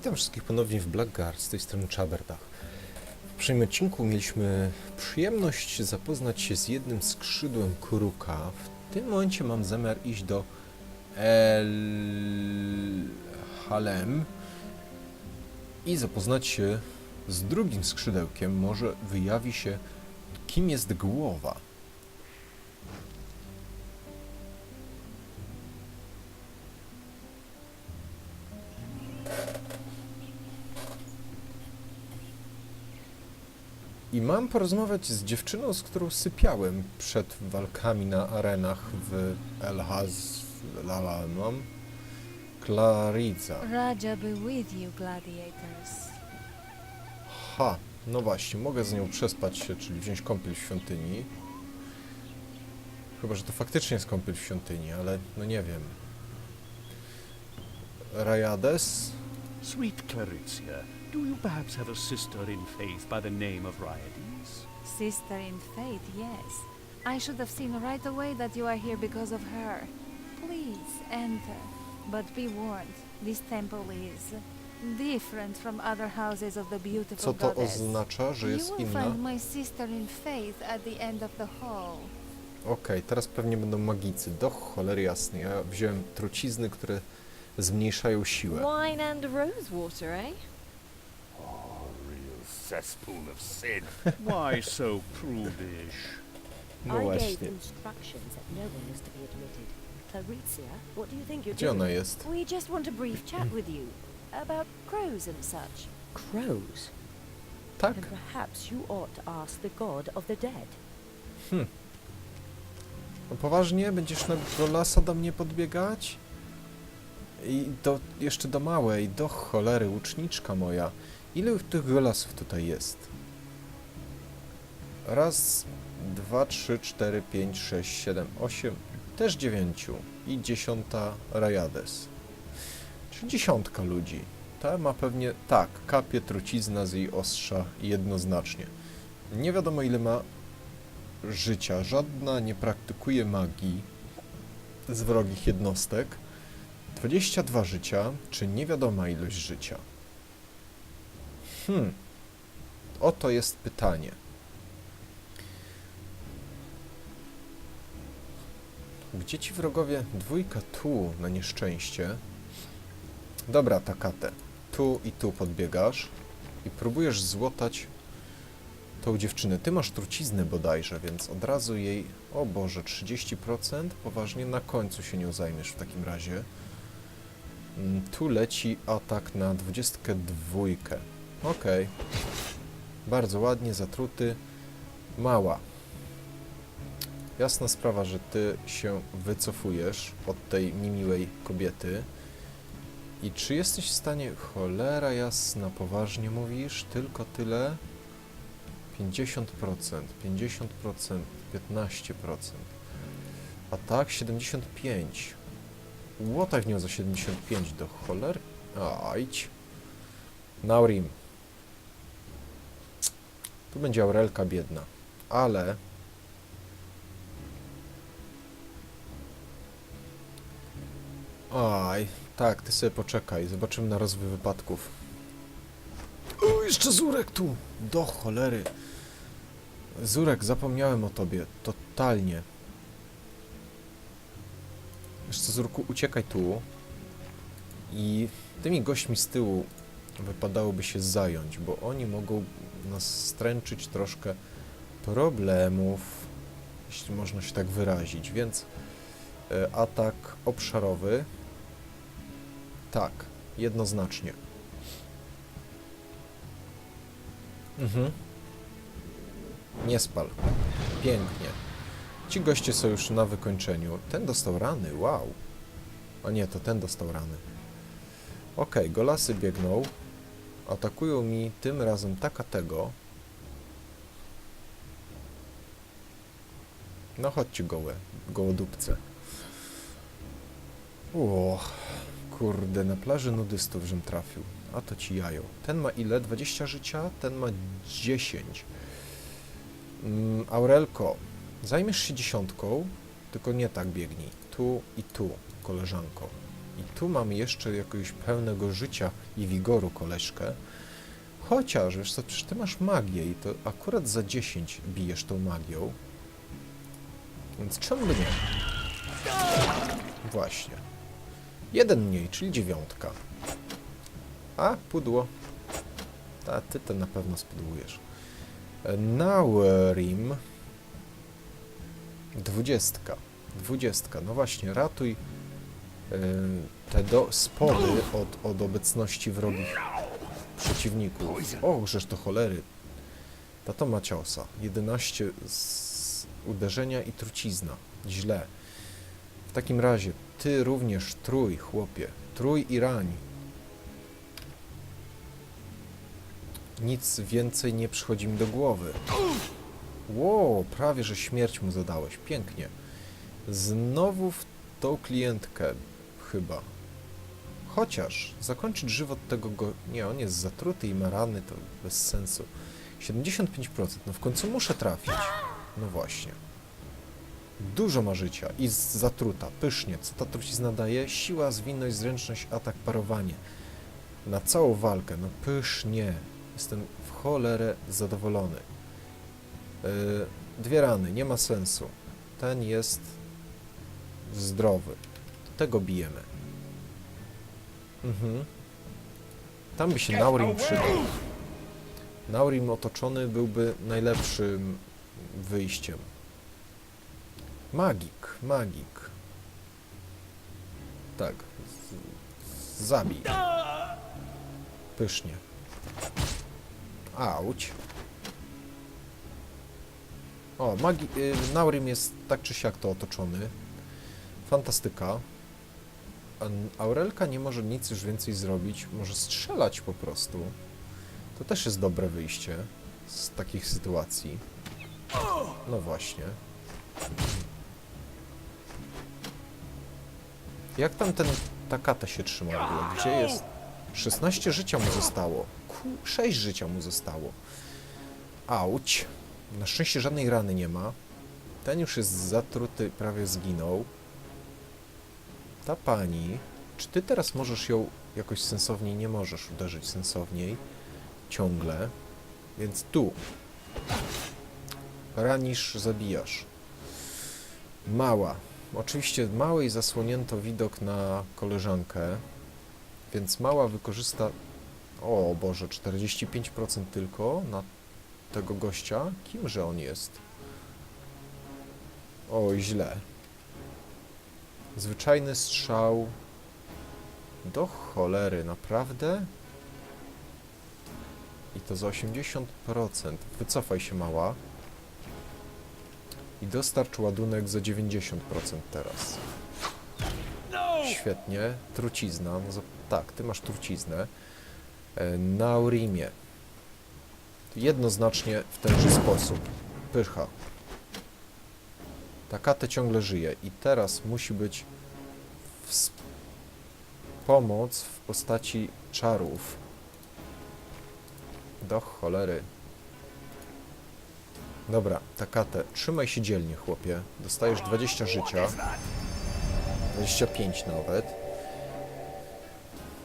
Witam wszystkich ponownie w Blackguard, z tej strony Chaberdach. W poprzednim odcinku mieliśmy przyjemność zapoznać się z jednym skrzydłem Kuruka. W tym momencie mam zamiar iść do El Halem i zapoznać się z drugim skrzydełkiem. Może wyjawi się, kim jest głowa. I mam porozmawiać z dziewczyną, z którą sypiałem przed walkami na arenach w El Haz... Lalamam. Clariza. Raja be with you, gladiators. Ha, no właśnie, mogę z nią przespać się, czyli wziąć kąpiel w świątyni. Chyba, że to faktycznie jest kąpiel w świątyni, ale no nie wiem. Rajades? Sweet Clarissa, do you perhaps have a sister in faith by the name of Ryades? Sister in faith, yes. I should have seen right away that you are here because of her. Please, enter. But be warned, this temple is different from other houses of the beautiful Co to goddess. oznacza, że jest you will inna? find my sister in faith at the end of the hall. Okej, teraz pewnie będą magicy. Do cholery jasnej. Ja wziąłem trucizny, które zmniejszają siłę. Wine and rosewater, eh? Cesspool of sin. Why so prudish? No I gave właśnie. instructions that no one is to be admitted. Claricia, what do you think you're Gdzie doing? ona jest? We just want a brief chat with you about crows and such. Crows. Tak. Then perhaps you ought to ask the god of the dead. No poważnie? Będziesz na Golasa do mnie podbiegać? I do, jeszcze do małej, do cholery, łuczniczka moja. Ile tych Golasów tutaj jest? Raz, dwa, trzy, cztery, pięć, sześć, siedem, osiem, też dziewięciu. I dziesiąta Rajades. Czyli dziesiątka ludzi. Ta ma pewnie, tak, kapie trucizna z jej ostrza jednoznacznie. Nie wiadomo ile ma życia. Żadna nie praktykuje magii z wrogich jednostek. 22 życia, czy niewiadoma ilość życia? Hmm. Oto jest pytanie. Gdzie ci wrogowie? Dwójka tu, na nieszczęście. Dobra, Takate. Tu i tu podbiegasz i próbujesz złotać tą dziewczynę. Ty masz truciznę bodajże, więc od razu jej, o Boże, 30%? Poważnie, na końcu się nią zajmiesz w takim razie. Mm, Tu leci atak na 22. Okej. Bardzo ładnie, zatruty. Mała. Jasna sprawa, że ty się wycofujesz od tej niemiłej kobiety. I czy jesteś w stanie, cholera jasna, poważnie mówisz, tylko tyle? 50%, 50%, 15%. A tak 75%. Łotach nią za 75 do choler. Ajdź. Naurim. Tu będzie Aurelka biedna. Ale... Aj, tak, ty sobie poczekaj. Zobaczymy na rozwój wypadków. O, jeszcze Zurek tu! Do cholery. Zurek, zapomniałem o tobie. Totalnie. Co, Zurku, uciekaj tu. I tymi gośćmi z tyłu wypadałoby się zająć, bo oni mogą nas stręczyć troszkę problemów, jeśli można się tak wyrazić. Więc e, atak obszarowy. Tak, jednoznacznie. Mhm. Nie spal. Pięknie. Ci goście są już na wykończeniu. Ten dostał rany, wow. A nie, to ten dostał rany. Okej, golasy biegną. Atakują mi tym razem taka tego. No chodźcie gołe, gołodupce. O, kurde, na plaży nudystów żem trafił. A to ci jajo. Ten ma ile? 20 życia? Ten ma 10. Mm, Aurelko, zajmiesz się dziesiątką, tylko nie tak biegnij. Tu i tu, koleżanko. I tu mamy jeszcze jakiegoś pełnego życia i wigoru koleżkę. Chociaż, wiesz co, przecież ty masz magię i to akurat za 10 bijesz tą magią. Więc czemu by nie? Właśnie. Jeden mniej, czyli dziewiątka. A, pudło. A ty to na pewno spudłujesz. Naurim. Dwudziestka. Dwudziestka. No właśnie, ratuj te do, spody od, od obecności wrogich przeciwników. O, żeż to cholery. Tato ma ciosa. 11 z uderzenia i trucizna. Źle. W takim razie, ty również trój, chłopie. Trój i rań. Nic więcej nie przychodzi mi do głowy. Wow, prawie że śmierć mu zadałeś. Pięknie. Znowu w tą klientkę, chyba. Chociaż zakończyć żywot tego go... Nie, on jest zatruty i ma rany, to bez sensu. 75%, no w końcu muszę trafić. No właśnie. Dużo ma życia i zatruta, pysznie. Co ta trucizna daje? Siła, zwinność, zręczność, atak, parowanie. Na całą walkę, no pysznie. Jestem w cholerę zadowolony. Yy, dwie rany, nie ma sensu. Ten jest zdrowy. Tego bijemy. Mhm. Tam by się Naurim przydał. Naurim otoczony byłby najlepszym wyjściem. Magik, magik. Tak. Zabij. Pysznie. Auć. O, magi... Y, Naurim jest tak czy siak to otoczony. Fantastyka. Aurelka nie może nic już więcej zrobić. Może strzelać po prostu. To też jest dobre wyjście z takich sytuacji. No właśnie. Jak tam ten Takata się trzyma? Gdzie jest? 16 życia mu zostało. Ku, 6 życia mu zostało. Auć. Na szczęście żadnej rany nie ma. Ten już jest zatruty, prawie zginął. Ta pani... Czy ty teraz możesz ją jakoś sensowniej? Nie możesz uderzyć sensowniej. Ciągle. Więc tu. Ranisz, zabijasz. Mała. Oczywiście małej zasłonięto widok na koleżankę, więc mała wykorzysta... O Boże, 45% tylko na tego gościa. Kimże on jest? O, źle. Zwyczajny strzał. Do cholery, naprawdę? I to za 80%. Wycofaj się, mała. I dostarcz ładunek za 90% teraz. Świetnie. Trucizna. No, za- tak, ty masz truciznę. E, Naurimie. Jednoznacznie w tenże sposób. Pycha. Takate ciągle żyje i teraz musi być pomoc w postaci czarów. Do cholery. Dobra, Takate, trzymaj się dzielnie, chłopie. Dostajesz 20 życia. 25 nawet.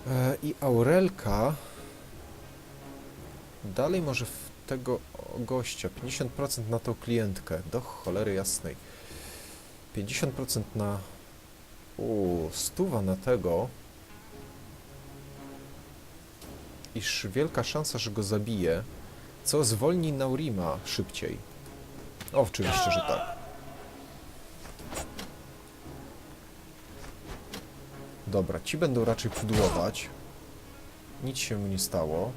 E, I Aurelka dalej może w tego gościa. 50% na tą klientkę. Do cholery jasnej. 50% na... Uuu, stuwa na tego. Iż wielka szansa, że go zabije, co zwolni Naurima szybciej. O, oczywiście, że tak. Dobra, ci będą raczej pudłować. Nic się mu nie stało.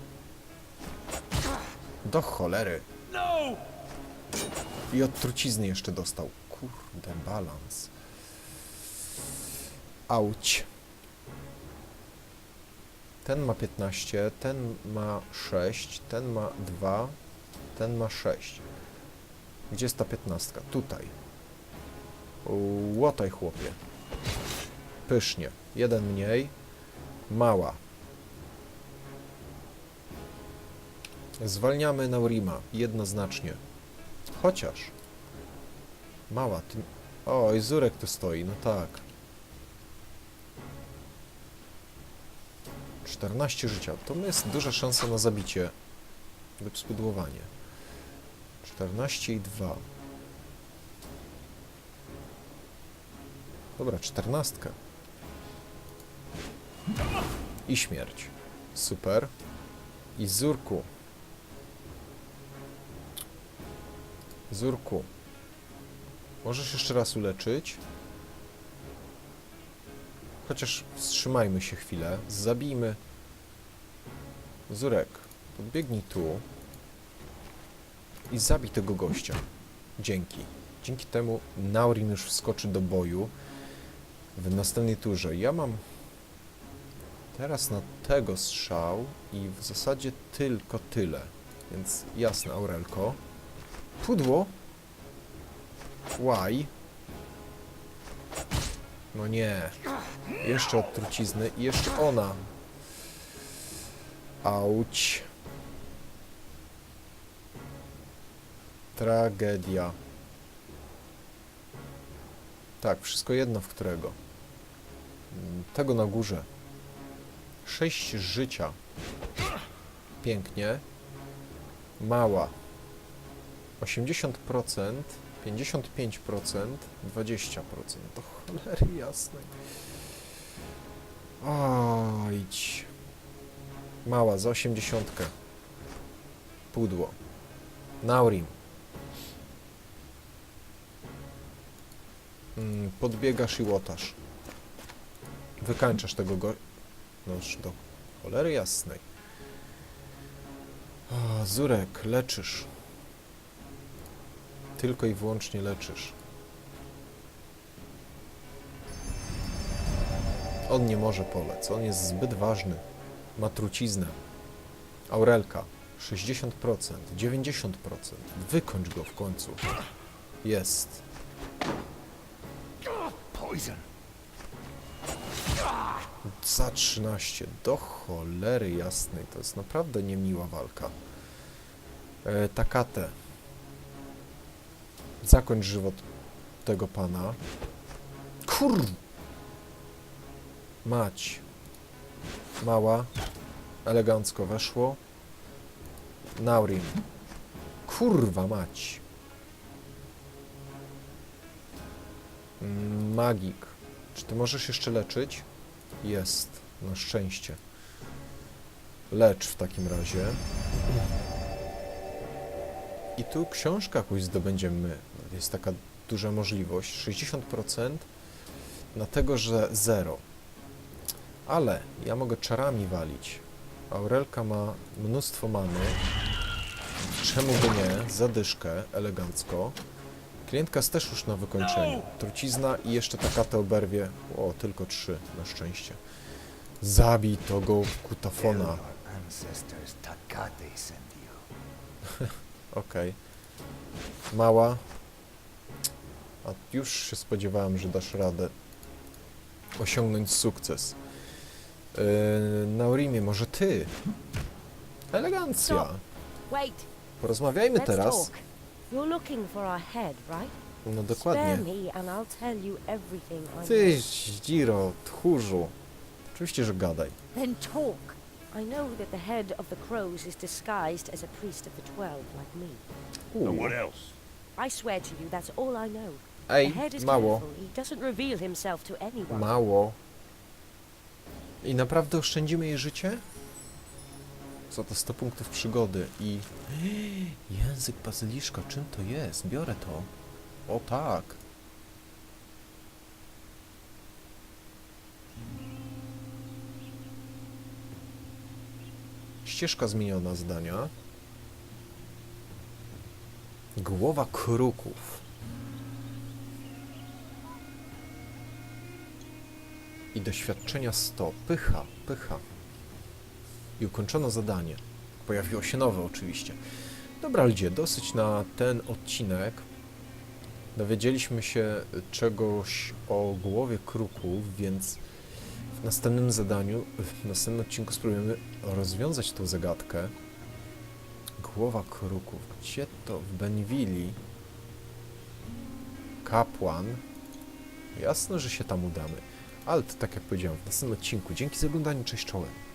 Do cholery. I od trucizny jeszcze dostał. Kurde, balans. Auć. Ten ma 15, ten ma 6, ten ma 2, ten ma 6. Gdzie jest ta 15? Tutaj. Łotaj, chłopie. Pysznie. Jeden mniej. Mała. Zwalniamy Naurima. Jednoznacznie. Chociaż. Mała, ty... O, i Zurek tu stoi, no tak. 14 życia. To jest duża szansa na zabicie lub spudłowanie. 14 i 2. Dobra, czternastkę. I śmierć. Super. I Zurku. Zurku. Możesz jeszcze raz uleczyć. Chociaż wstrzymajmy się chwilę. Zabijmy. Zurek, podbiegnij tu. I zabij tego gościa. Dzięki. Dzięki temu Naurim już wskoczy do boju w następnej turze. Ja mam teraz na tego strzał i w zasadzie tylko tyle. Więc jasne, Aurelko. Pudło. Łaj. No nie. Jeszcze od trucizny i jeszcze ona. Auć. Tragedia. Tak, wszystko jedno w którego. Mm, Tego na górze. Sześć życia. Pięknie. Mała. 80%, 55%, 20%. To cholery jasnej. Ojdź. Mała, za 80. Pudło. Naurim. Mm, Podbiegasz i łotasz. Wykańczasz tego go... Noż do cholery jasnej. O, Zurek, leczysz. Tylko i wyłącznie leczysz. On nie może polec, on jest zbyt ważny. Ma truciznę. Aurelka, 60%, 90%. Wykończ go w końcu. Jest. Poison. Za 13. Do cholery jasnej. To jest naprawdę niemiła walka. E, Takate. Zakończ żywot tego pana. Kur... Mać. Mała. Elegancko weszło. Naurim. Kurwa mać. Magik. Czy ty możesz jeszcze leczyć? Jest. Na szczęście. Lecz w takim razie. I tu książkę jakąś zdobędziemy. Jest taka duża możliwość. 60% na tego, że 0. Ale ja mogę czarami walić. Aurelka ma mnóstwo many. Czemu by nie? Zadyszkę, elegancko. Klientka jest też już na wykończeniu. Trucizna i jeszcze taka te oberwie. O, tylko trzy, na szczęście. Zabij tego kutafona. Okej. Mała. A już się spodziewałem, że dasz radę osiągnąć sukces. Yy, Naurimie, może ty? Elegancja. Porozmawiajmy teraz. No dokładnie. Ty, know. zdziro, tchórzu. Oczywiście, że gadaj. Then talk. I know that the head of the crows is disguised as a priest of the Twelve, like me. And what else? I swear to you, that's all I know. The Ej, head is mało. careful. He doesn't reveal himself to anyone. Mało. I naprawdę oszczędzimy jej życie? Za to 100 punktów przygody i... Język bazyliszka, czym to jest? Biorę to. O tak. Ścieżka zmieniona zdania. Głowa kruków. i doświadczenia 100. Pycha, pycha. I ukończono zadanie. Pojawiło się nowe oczywiście. Dobra ludzie, dosyć na ten odcinek. Dowiedzieliśmy się czegoś o głowie kruków, więc w następnym zadaniu, w następnym odcinku spróbujemy rozwiązać tą zagadkę. Głowa kruków. Gdzie to? W Benwili. Kapłan. Jasne, że się tam udamy. Ale to tak jak powiedziałem, w następnym odcinku. Dzięki za oglądanie, cześć czołem.